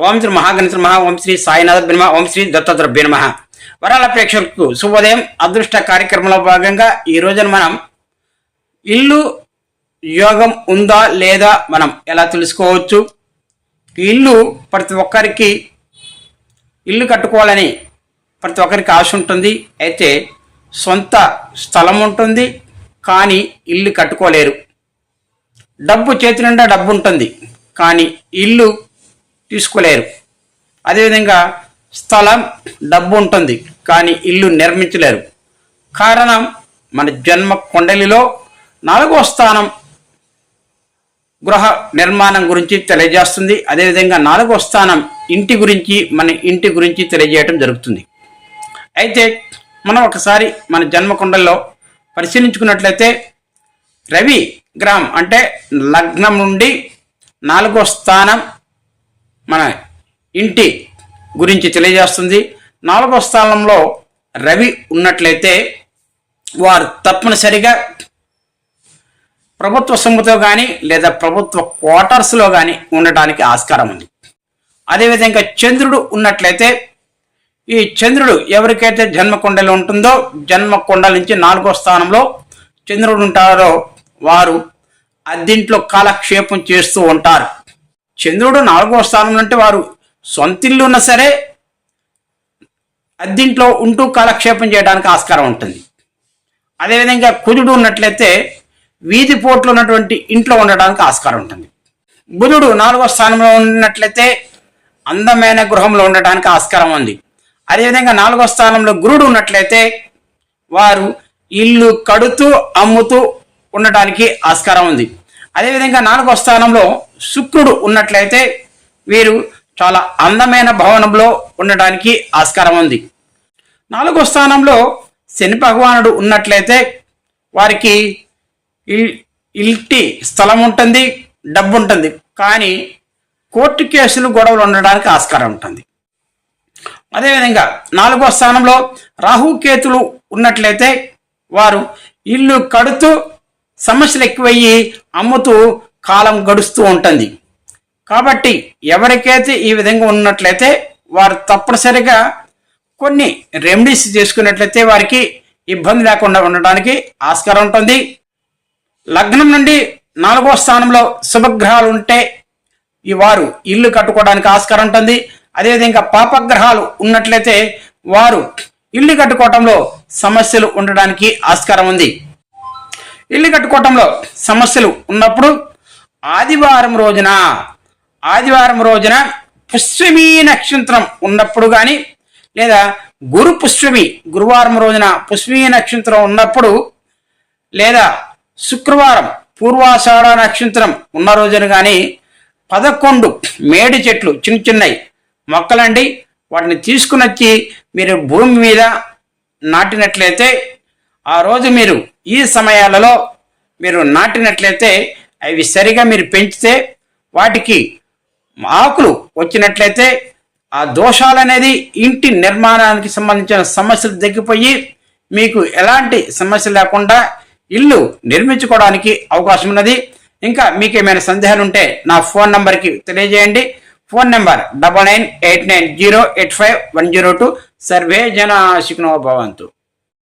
ఓం శ్రీ మహాగణేశ్వర మహా ఓం శ్రీ సాయినాథ బ్రహ్మ ఓం శ్రీ దత్తాత్రేయ నమ. వరాల ప్రేక్షకులకు శుభోదయం అదృష్ట కార్యక్రమంలో భాగంగా ఈ రోజున మనం ఇల్లు యోగం ఉందా లేదా మనం ఎలా తెలుసుకోవచ్చు? ఇల్లు ప్రతి ఒక్కరికి ఇల్లు కట్టుకోవాలని ప్రతి ఒక్కరికి ఆశ ఉంటుంది. అయితే సొంత స్థలం ఉంటుంది కానీ ఇల్లు కట్టుకోలేరు. డబ్బు చేతి నిండా డబ్బు ఉంటుంది కానీ ఇల్లు తీసుకోలేరు. అదేవిధంగా స్థలం డబ్బు ఉంటుంది కానీ ఇల్లు నిర్మించలేరు. కారణం మన జన్మ కొండలిలో నాలుగో స్థానం గృహ నిర్మాణం గురించి తెలియజేస్తుంది. అదేవిధంగా నాలుగో స్థానం ఇంటి గురించి మన ఇంటి గురించి తెలియజేయటం జరుగుతుంది. అయితే మనం ఒకసారి మన జన్మకుండల్లో పరిశీలించుకున్నట్లయితే రవి గ్రహం అంటే లగ్నం నుండి నాలుగో స్థానం మన ఇంటి గురించి తెలియజేస్తుంది. నాలుగో స్థానంలో రవి ఉన్నట్లయితే వారు తప్పనిసరిగా ప్రభుత్వ సొమ్ముతో కానీ లేదా ప్రభుత్వ క్వార్టర్స్లో కానీ ఉండటానికి ఆస్కారం ఉంది. అదేవిధంగా చంద్రుడు ఉన్నట్లయితే ఈ చంద్రుడు ఎవరికైతే జన్మకొండలో ఉంటుందో జన్మకొండల నుంచి నాలుగో స్థానంలో చంద్రుడు ఉంటారో వారు అద్దింట్లో కాలక్షేపం చేస్తూ ఉంటారు. చంద్రుడు నాలుగో స్థానంలో అంటే వారు సొంతిల్లు ఉన్నా సరే అద్దింట్లో ఉంటూ కాలక్షేపం చేయడానికి ఆస్కారం ఉంటుంది. అదేవిధంగా కుజుడు ఉన్నట్లయితే వీధి పోట్లు ఉన్నటువంటి ఇంట్లో ఉండడానికి ఆస్కారం ఉంటుంది. బుధుడు నాలుగో స్థానంలో ఉన్నట్లయితే అందమైన గృహంలో ఉండటానికి ఆస్కారం ఉంది. అదేవిధంగా నాలుగో స్థానంలో గురుడు ఉన్నట్లయితే వారు ఇల్లు కడుతూ అమ్ముతూ ఉండటానికి ఆస్కారం ఉంది. అదేవిధంగా నాలుగో స్థానంలో శుక్రుడు ఉన్నట్లయితే వీరు చాలా అందమైన భవనంలో ఉండడానికి ఆస్కారం ఉంది. నాలుగో స్థానంలో శని భగవానుడు ఉన్నట్లయితే వారికి ఇల్టి స్థలం ఉంటుంది డబ్బు ఉంటుంది. కానీ కోర్టు కేసులు గొడవలు ఉండడానికి ఆస్కారం ఉంటుంది. అదేవిధంగా నాలుగో స్థానంలో రాహుకేతులు ఉన్నట్లయితే వారు ఇల్లు కడుతూ సమస్యలు ఎక్కువయ్యి అమ్ముతూ కాలం గడుస్తూ ఉంటుంది. కాబట్టి ఎవరికైతే ఈ విధంగా ఉన్నట్లయితే వారు తప్పనిసరిగా కొన్ని రెమెడీస్ చేసుకున్నట్లయితే వారికి ఇబ్బంది లేకుండా ఉండడానికి ఆస్కారం ఉంటుంది. లగ్నం నుండి నాలుగో స్థానంలో శుభగ్రహాలు ఉంటే ఈ వారు ఇల్లు కట్టుకోవడానికి ఆస్కారం ఉంటుంది. అదేవిధంగా పాపగ్రహాలు ఉన్నట్లయితే వారు ఇల్లు కట్టుకోవటంలో సమస్యలు ఉండడానికి ఆస్కారం ఉంది. ఇల్లు కట్టుకోవటంలో సమస్యలు ఉన్నప్పుడు ఆదివారం రోజున ఆదివారం రోజున పుష్యమీ నక్షత్రం ఉన్నప్పుడు కానీ లేదా గురు పుష్యమి గురువారం రోజున పుష్యమీ నక్షత్రం ఉన్నప్పుడు లేదా శుక్రవారం పూర్వాషాఢ నక్షత్రం ఉన్న రోజున కానీ పదకొండు మేడి చెట్లు చిన్న చిన్నవి మొక్కలండి. వాటిని తీసుకుని వచ్చి మీరు భూమి మీద నాటినట్లయితే ఆ రోజు మీరు ఈ సమయాలలో మీరు నాటినట్లయితే అవి సరిగా మీరు పెంచితే వాటికి ఆకులు వచ్చినట్లయితే ఆ దోషాలు అనేది ఇంటి నిర్మాణానికి సంబంధించిన సమస్యలు తగ్గిపోయి మీకు ఎలాంటి సమస్య లేకుండా ఇల్లు నిర్మించుకోవడానికి అవకాశం ఉన్నది. ఇంకా మీకు ఏమైనా సందేహాలు ఉంటే నా ఫోన్ నంబర్కి తెలియజేయండి. Phone number double nine eight nine zero eight five one zero two. Survey జన శిఖనో భవంతు.